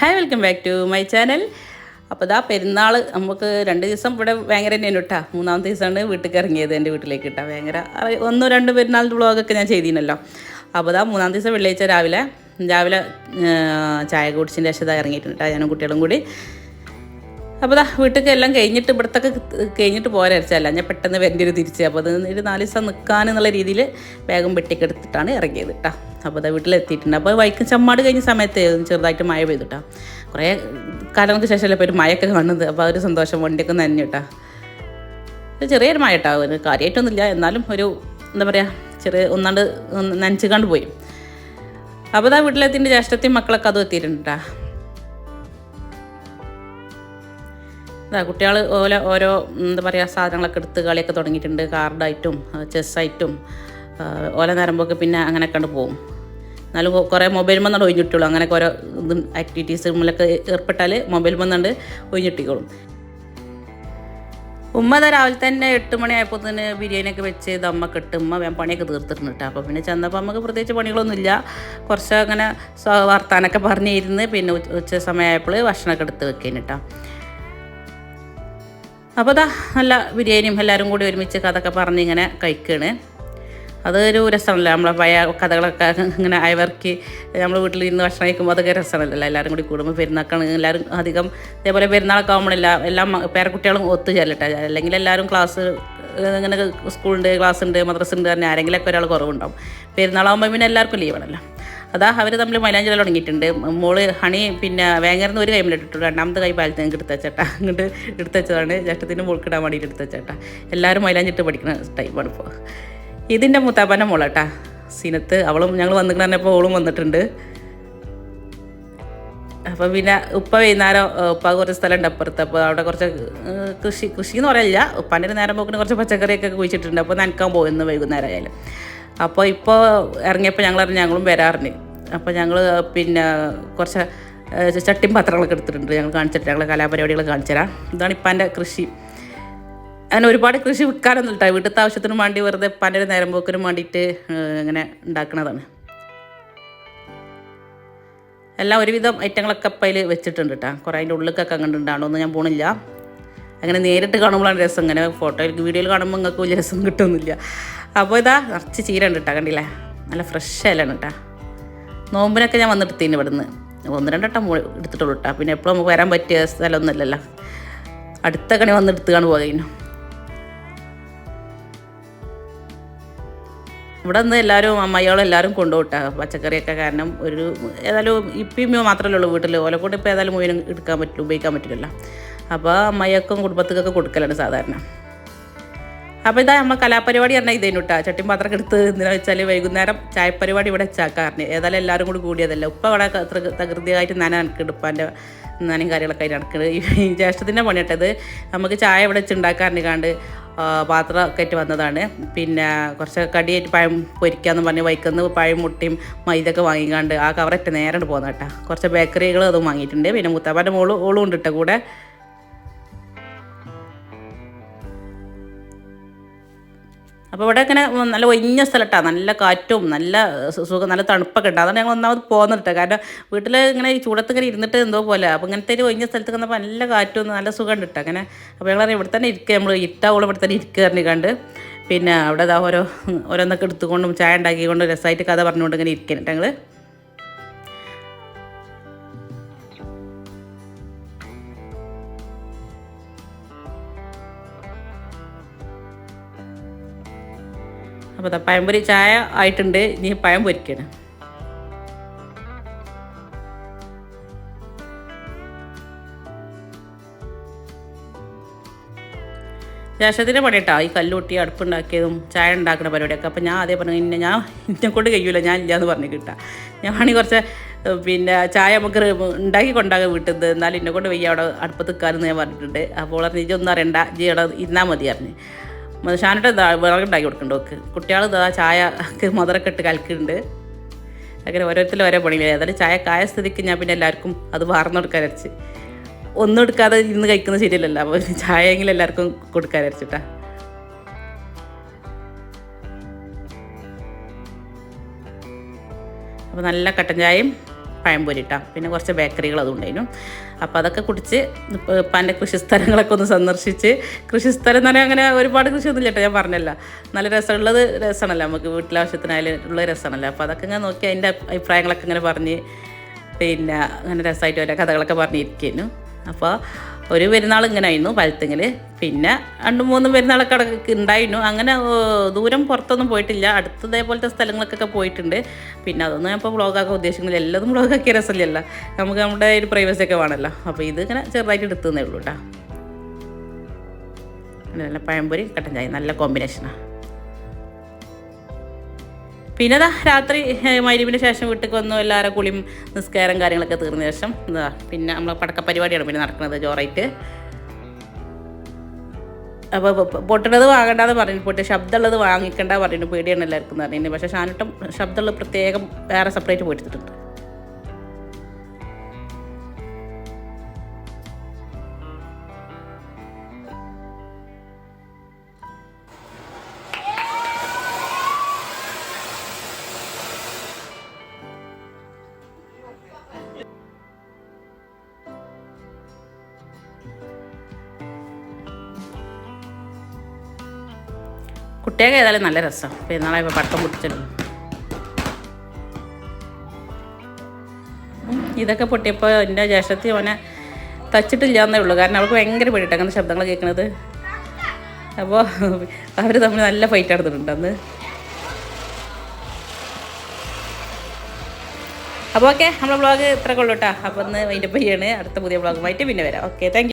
Hi welcome back to my channel അപ്പോൾ ഇതാ പെരുന്നാൾ നമുക്ക് രണ്ട് ദിവസം ഇവിടെ ഭയങ്കര തന്നെയാണ് കേട്ടോ മൂന്നാമത്തെ ദിവസമാണ് വീട്ടിലേക്ക് ഇറങ്ങിയത് എന്റെ വീട്ടിലേക്ക് കേട്ടോ ഭയങ്കര ഒന്നോ രണ്ട് പെരുന്നാളിന്റെ വ്ളോഗൊക്കെ ഞാൻ ചെയ്തിരുന്നല്ലോ. അപ്പോൾ ഇതാ മൂന്നാം ദിവസം വെള്ളിയാഴ്ച രാവിലെ രാവിലെ ചായ കുടിച്ചതിന്റെ ശേഷം ഇറങ്ങിയിട്ടുണ്ട് കേട്ടോ ഞാനും കുട്ടികളും കൂടി. അപ്പോൾ ദാ വീട്ടിലേക്ക് എല്ലാം കഴിഞ്ഞിട്ട് ഇവിടത്തൊക്കെ കഴിഞ്ഞിട്ട് പോരച്ചല്ല ഞാൻ പെട്ടെന്ന് വരേണ്ടി ഒരു തിരിച്ച്. അപ്പോൾ അത് ഒരു നാല് ദിവസം നിൽക്കാനെന്നുള്ള രീതിയിൽ വേഗം വെട്ടിക്കെടുത്തിട്ടാണ് ഇറങ്ങിയത് കേട്ടോ അപ്പോൾ അതാ വീട്ടിലെത്തിയിട്ടുണ്ട്. അപ്പോൾ വൈക്കം ചമ്മാട് കഴിഞ്ഞ സമയത്ത് ചെറുതായിട്ട് മഴ പെയ്തു കേട്ടോ കുറേ കാലങ്ങൾക്ക് ശേഷമല്ലേ ഇപ്പോൾ ഒരു മഴയൊക്കെ കാണുന്നത്. അപ്പോൾ ഒരു സന്തോഷം വണ്ടിയൊക്കെ നനഞ്ഞു കേട്ടോ ചെറിയൊരു മഴ കേട്ടോ കാര്യമായിട്ടൊന്നുമില്ല എന്നാലും ഒരു എന്താ പറയുക ചെറിയ ഒന്നാണ്ട് ഒന്ന് നനച്ച് കണ്ട് പോയി. അപ്പോൾ ദാ വീട്ടിലെത്തിന്റെ ജ്യേഷ്ഠത്തെയും മക്കളൊക്കെ അതും എത്തിയിട്ടുണ്ട് കേട്ടോ കുട്ടികൾ ഓരോ ഓരോ എന്താ പറയുക സാധനങ്ങളൊക്കെ എടുത്ത് കളിയൊക്കെ തുടങ്ങിയിട്ടുണ്ട്. കാർഡായിട്ടും ചെസ്സായിട്ടും ഓല നരമ്പൊക്കെ പിന്നെ അങ്ങനെ കണ്ട് പോകും. എന്നാലും കുറേ മൊബൈൽ മന്നാണ്ട് ഒഴിഞ്ഞിട്ടുള്ളൂ. അങ്ങനെ ഓരോ ഇത് ആക്ടിവിറ്റീസിലൊക്കെ ഏർപ്പെട്ടാൽ മൊബൈൽ മന്നാണ്ട് ഒഴിഞ്ഞിട്ടിക്കോളും ഉമ്മ രാവിലെ തന്നെ എട്ട് മണിയായപ്പോൾ തന്നെ ബിരിയാണിയൊക്കെ വെച്ച് ദമ്മൊക്കെ ഇട്ട് ഉമ്മ വേം പണിയൊക്കെ തീർത്തിട്ടുണ്ട് കേട്ടോ അപ്പോൾ പിന്നെ ചെന്നപ്പോൾ നമുക്ക് പ്രത്യേകിച്ച് പണികളൊന്നുമില്ല കുറച്ച് അങ്ങനെ വർത്താനൊക്കെ പറഞ്ഞിരുന്ന് പിന്നെ ഉച്ച സമയമായപ്പോൾ ഭക്ഷണമൊക്കെ എടുത്ത് വെക്കാൻ കേട്ടോ അപ്പോൾ അതാ നല്ല ബിരിയാണിയും എല്ലാവരും കൂടി ഒരുമിച്ച് കഥയൊക്കെ പറഞ്ഞ് ഇങ്ങനെ കഴിക്കുകയാണ് അതൊരു രസമല്ല നമ്മളെ പഴയ കഥകളൊക്കെ ഇങ്ങനെ അയവർക്ക് നമ്മൾ വീട്ടിൽ ഇരുന്ന് ഭക്ഷണം കഴിക്കുമ്പോൾ അതൊക്കെ രസമല്ലല്ലോ എല്ലാവരും കൂടി കൂടുമ്പോൾ പെരുന്നാക്കാണ് എല്ലാവരും അധികം ഇതേപോലെ പെരുന്നാളൊക്കെ ആകുമ്പോഴില്ല എല്ലാം പേരക്കുട്ടികളും ഒത്തു ചേരട്ടെ അല്ലെങ്കിൽ എല്ലാവരും ക്ലാസ് ഇങ്ങനെ സ്കൂളുണ്ട് ക്ലാസ് ഉണ്ട് മദ്രസ ഉണ്ട് തന്നെ ആരെങ്കിലുമൊക്കെ ഒരാൾ കുറവുണ്ടാവും. പെരുന്നാളാകുമ്പോൾ പിന്നെ എല്ലാവർക്കും ലീവാണല്ലോ അതാ അവർ തമ്മിൽ മൈലാഞ്ചില തുടങ്ങിയിട്ടുണ്ട്. മോൾ ഹണി പിന്നെ വേങ്ങരുന്ന് ഒരു കൈമിൽ ഇട്ടിട്ടു. രണ്ടാമത്തെ കൈ പാലത്ത് ഞങ്ങൾക്ക് എടുത്തച്ചേട്ടാ അങ്ങോട്ട് എടുത്തച്ചതാണ് ചേട്ടത്തിന്റെ മോൾക്കിടാൻ വേണ്ടിയിട്ട് എടുത്ത ചേട്ടാ എല്ലാവരും മൈലാഞ്ചിട്ട് പഠിക്കുന്ന ടൈമാണ് ഇപ്പോൾ ഇതിന്റെ മുത്താപ്പന്റെ മോളാട്ടാ. സീനത്ത് അവളും ഞങ്ങൾ വന്നിട്ടുണ്ടപ്പോൾ ഓളും വന്നിട്ടുണ്ട്. അപ്പോൾ പിന്നെ ഉപ്പ വൈകുന്നേരം ഉപ്പ കുറച്ച് സ്ഥലമുണ്ട് അപ്പുറത്ത്. അപ്പോൾ അവിടെ കുറച്ച് കൃഷി കൃഷി എന്ന് പറയില്ല ഉപ്പാന്റെ ഒരു നേരം പോക്കിന് കുറച്ച് പച്ചക്കറിയൊക്കെ കുഴിച്ചിട്ടുണ്ട് അപ്പോൾ നനക്കാൻ പോകുന്നു വൈകുന്നേരം ആയാലും. അപ്പോൾ ഇപ്പോൾ ഇറങ്ങിയപ്പോൾ ഞങ്ങൾ അറിഞ്ഞ് ഞങ്ങളും വരാറുണ്ട് അപ്പോൾ ഞങ്ങൾ പിന്നെ കുറച്ച് ചട്ടിയും പാത്രങ്ങളൊക്കെ എടുത്തിട്ടുണ്ട്. ഞങ്ങൾ കാണിച്ചിട്ട് ഞങ്ങൾ കലാപരിപാടികൾ കാണിച്ചു തരാം. ഇതാണ് ഇപ്പാന്റെ കൃഷി. അങ്ങനെ ഒരുപാട് കൃഷി വിൽക്കാനൊന്നും ഇട്ടാ വീട്ടിലത്തെ ആവശ്യത്തിനും വേണ്ടി വെറുതെ പല നേരം പോക്കിനും വേണ്ടിയിട്ട് ഇങ്ങനെ ഉണ്ടാക്കുന്നതാണ്. എല്ലാം ഒരുവിധം ഐറ്റങ്ങളൊക്കെ അപ്പം അതിൽ വെച്ചിട്ടുണ്ട് കേട്ടോ കുറേ അതിന്റെ ഉള്ളിലൊക്കെ കണ്ടിട്ടുണ്ടാണോ ഉണ്ടാവണമെന്ന് ഞാൻ പോണില്ല. അങ്ങനെ നേരിട്ട് കാണുമ്പോഴാണ് രസം. ഇങ്ങനെ ഫോട്ടോയിൽ വീഡിയോയിൽ കാണുമ്പോൾ നിങ്ങൾക്ക് വലിയ രസം കിട്ടുന്നില്ല. അപ്പോൾ ഇതാ നിറച്ച് ചീര ഉണ്ട് കേട്ടോ കണ്ടില്ലേ? നല്ല ഫ്രഷ് ഇലാണ് കേട്ടോ നോമ്പിനൊക്കെ ഞാൻ വന്നെടുത്തിന് ഇവിടുന്ന്. ഒന്ന് രണ്ടെട്ടം എടുത്തിട്ടുള്ളൂ കേട്ടോ പിന്നെ എപ്പോഴും നമുക്ക് വരാൻ പറ്റിയ സ്ഥലമൊന്നുമില്ലല്ലോ അടുത്ത കണി വന്നെടുത്ത് കാണു കഴിഞ്ഞു ഇവിടെ നിന്ന് എല്ലാവരും അമ്മയോളം എല്ലാവരും കൊണ്ടുപോട്ടാ പച്ചക്കറിയൊക്കെ കാരണം ഒരു ഏതായാലും ഇപ്പം മാത്രമല്ലേ ഉള്ളൂ വീട്ടിൽ ഓലക്കൂടെ ഇപ്പോൾ ഏതായാലും മുഴുവൻ എടുക്കാൻ പറ്റില്ല ഉപയോഗിക്കാൻ പറ്റില്ലല്ലോ. അപ്പോൾ അമ്മയ്ക്കും കുടുംബത്തിക്കൊക്കെ കൊടുക്കലാണ് സാധാരണ. അപ്പോൾ ഇതാ നമ്മൾ കലാപരിപാടി പറഞ്ഞാൽ ഇതേനു കേട്ടോ ചട്ടിയും പാത്രമൊക്കെ എടുത്ത് എന്തിനാ വെച്ചാൽ വൈകുന്നേരം ചായപ്പരിപാടി ഇവിടെ വെച്ചാക്കാറിന് ഏതായാലും എല്ലാവരും കൂടി കൂടിയതല്ല. ഉപ്പ അവിടെ തകൃതിയായിട്ട് നന നടക്കുന്നുണ്ട് ഉപ്പാന്റെ നനയും കാര്യങ്ങളൊക്കെ ആയിട്ട് നടക്കുന്നത് ഈ ജ്യേഷ്ഠത്തിന്റെ പണിയിട്ടത് നമുക്ക് ചായ ഇവിടെ വെച്ച് ഉണ്ടാക്കാറുണ്ട് കാണ്ട് പാത്രം പാത്രമൊക്കെ ആയിട്ട് വന്നതാണ്. പിന്നെ കുറച്ച് കടിയായിട്ട് പഴം പൊരിക്കാന്ന് പറഞ്ഞ് വൈക്കുന്ന പഴം മുട്ടിയും മൈദൊക്കെ വാങ്ങിക്കാണ്ട് ആ കവറൊക്കെ നേരെ പോകുന്ന കേട്ടോ കുറച്ച് ബേക്കറികൾ അതും വാങ്ങിയിട്ടുണ്ട്. പിന്നെ മുത്താപ്പാന്റെ മോൾ ഓളും ഉണ്ട് കേട്ടോ കൂടെ. അപ്പോൾ ഇവിടെ ഇങ്ങനെ നല്ല ഒഴിഞ്ഞ സ്ഥലത്താണ് നല്ല കാറ്റും നല്ല സുഖം നല്ല തണുപ്പൊക്കെ ഉണ്ട്. അതാണ് ഞങ്ങൾ ഒന്നാമത് പോകുന്നിട്ട് കാരണം വീട്ടിൽ ഇങ്ങനെ ഈ ചൂടത്ത് ഇങ്ങനെ ഇരുന്നിട്ട് എന്തോ പോലെ. അപ്പോൾ ഇങ്ങനത്തെ ഒരു ഒഴിഞ്ഞ സ്ഥലത്ത് വന്നപ്പോൾ നല്ല കാറ്റും നല്ല സുഖം കിട്ടും അങ്ങനെ അപ്പോൾ ഞങ്ങൾ ഇവിടെ തന്നെ ഇരിക്കുക നമ്മൾ ഇട്ടാവോളം ഇവിടെ തന്നെ ഇരിക്കുക പറഞ്ഞു കണ്ട്. പിന്നെ അവിടെ ഇതാ ഓരോ ഓരോന്നൊക്കെ എടുത്തുകൊണ്ടും ചായ ഉണ്ടാക്കിക്കൊണ്ടും രസമായിട്ട് കഥ പറഞ്ഞുകൊണ്ട് ഇങ്ങനെ ഇരിക്കുന്നുണ്ട് ഞങ്ങൾ അപ്പോൾ അതാ പഴംപൊരി ചായ ആയിട്ടുണ്ട്. ഇനി പഴം പൊരിക്കണം. ജാഷത്തിന്റെ പണി കേട്ടോ ഈ കല്ലുട്ടി അടുപ്പുണ്ടാക്കിയതും ചായ ഉണ്ടാക്കുന്ന പരിപാടിയൊക്കെ. അപ്പോൾ ഞാൻ അതേ പറഞ്ഞു ഇന്നെ ഞാൻ ഇന്നെ കൊണ്ട് കഴിയൂല ഞാൻ ഇല്ല എന്ന് പറഞ്ഞു കിട്ടാം. ഞാൻ വേണമെങ്കിൽ കുറച്ച് പിന്നെ ചായ നമുക്ക് ഉണ്ടാക്കി കൊണ്ടാകാൻ വീട്ടിൽ നിന്ന് എന്നാലും എന്നെ കൊണ്ട് വയ്യ അവിടെ അടുപ്പത്ത് നിൽക്കാമെന്ന് ഞാൻ പറഞ്ഞിട്ടുണ്ട്. അപ്പോൾ പറഞ്ഞു ഒന്നും അറിയണ്ട ഇജി അവിടെ മതി പറഞ്ഞു. ഷാനിട്ട് വിറകുണ്ടാക്കി കൊടുക്കുന്നുണ്ട് ഓക്ക്. കുട്ടികൾ ഇതാ ചായ മധുരൊക്കെ ഇട്ട് കലക്കുന്നുണ്ട് അങ്ങനെ ഓരോരുത്തരും ഓരോ പണിയില്ല ഏതായാലും ചായ കായ സ്ഥിതിക്ക് ഞാൻ പിന്നെ എല്ലാവർക്കും അത് വാർന്നു കൊടുക്കാൻ അരച്ച് ഒന്നും എടുക്കാതെ ഇരുന്ന് കഴിക്കുന്നത് ശരിയല്ലല്ലോ. അപ്പോൾ ചായയെങ്കിലും എല്ലാവർക്കും കൊടുക്കാൻ അരച്ചിട്ടാ അപ്പോൾ നല്ല കട്ടൻ ചായയും പഴംപൊരി ഇട്ടാ പിന്നെ കുറച്ച് ബേക്കറികൾ അതും ഉണ്ടായിരുന്നു. അപ്പോൾ അതൊക്കെ കുടിച്ച് ഇപ്പാന്റെ കൃഷിസ്ഥലങ്ങളൊക്കെ ഒന്ന് സന്ദർശിച്ച് കൃഷിസ്ഥലം എന്ന് പറഞ്ഞാൽ അങ്ങനെ ഒരുപാട് കൃഷിയൊന്നും ചേട്ടാ ഞാൻ പറഞ്ഞല്ല. നല്ല രസമുള്ളത് രസമാണല്ലോ. നമുക്ക് വീട്ടിലാവശ്യത്തിനായാലും ഉള്ള രസമാണല്ലോ. അപ്പോൾ അതൊക്കെ ഇങ്ങനെ നോക്കി അതിന്റെ അഭിപ്രായങ്ങളൊക്കെ ഇങ്ങനെ പറഞ്ഞ് പിന്നെ അങ്ങനെ രസമായിട്ട് ഓരോ കഥകളൊക്കെ പറഞ്ഞിരിക്കുന്നു അപ്പോൾ ഒരു പെരുന്നാൾ ഇങ്ങനെ ആയിരുന്നു പഴുത്തെങ്കിൽ പിന്നെ രണ്ട് മൂന്ന് പെരുന്നാളൊക്കെ അവിടെ ഉണ്ടായിരുന്നു അങ്ങനെ ദൂരം പുറത്തൊന്നും പോയിട്ടില്ല. അടുത്ത ഇതേപോലത്തെ സ്ഥലങ്ങൾക്കൊക്കെ പോയിട്ടുണ്ട്. പിന്നെ അതൊന്നും ഞാൻ ഇപ്പോൾ വ്ളോഗാക്കാൻ ഉദ്ദേശിക്കുന്നില്ല. എല്ലാതും വ്ളോഗാക്കിയ രസമില്ലല്ലോ. നമുക്ക് നമ്മുടെ ഒരു പ്രൈവസി ഒക്കെ വേണമല്ലോ. അപ്പോൾ ഇത് ഇങ്ങനെ ചെറുതായിട്ട് എടുത്തുന്നേ ഉള്ളൂ കേട്ടോ നല്ല പഴംപൊരി കട്ടൻ ചായ. നല്ല കോമ്പിനേഷനാണ് പിന്നെ അതാ രാത്രി മരുവിന് ശേഷം വീട്ടിൽ വന്നു എല്ലാവരും കുളിയും നിസ്കാരം കാര്യങ്ങളൊക്കെ തീർന്ന ശേഷം എന്താ പിന്നെ നമ്മൾ പടക്ക പരിപാടിയാണ് പിന്നെ നടക്കുന്നത് ജോറായിട്ട്. അപ്പോൾ പൊട്ടണത് വാങ്ങണ്ടെന്ന് പറഞ്ഞു പൊട്ടി ശബ്ദമുള്ളത് വാങ്ങിക്കണ്ട പറഞ്ഞു പേടിയാണ് എല്ലാവർക്കും പറഞ്ഞു പക്ഷേ ഷാനിട്ടും ശബ്ദമുള്ള പ്രത്യേകം വേറെ സെപ്പറേറ്റ് പോയിട്ടുണ്ട് കുട്ടിയൊക്കെ ഏതായാലും നല്ല രസം. പെരുന്നാളെ ഇപ്പോൾ പടക്കം പൊട്ടിച്ചിടും ഉം, ഇതൊക്കെ പൊട്ടിയപ്പോൾ എന്റെ ജ്യേഷ്ഠത്തി ഓനെ തച്ചിട്ടില്ല എന്നേ ഉള്ളൂ. കാരണം അവൾക്ക് ഭയങ്കര പേടിയിട്ട് അങ്ങനെ ശബ്ദങ്ങൾ കേൾക്കുന്നത് അപ്പോൾ അവർ തമ്മിൽ നല്ല ഫൈറ്റ് നടന്നിട്ടുണ്ട് അന്ന്. അപ്പോൾ ഓക്കെ നമ്മുടെ ബ്ലോഗ് ഇത്ര കൊള്ളൂട്ടാ അപ്പോൾ ഒന്ന് വൈൻഡപ്പ് ചെയ്യാണ്. അടുത്ത പുതിയ ബ്ലോഗുമായിട്ട് പിന്നെ വരാം. Okay thank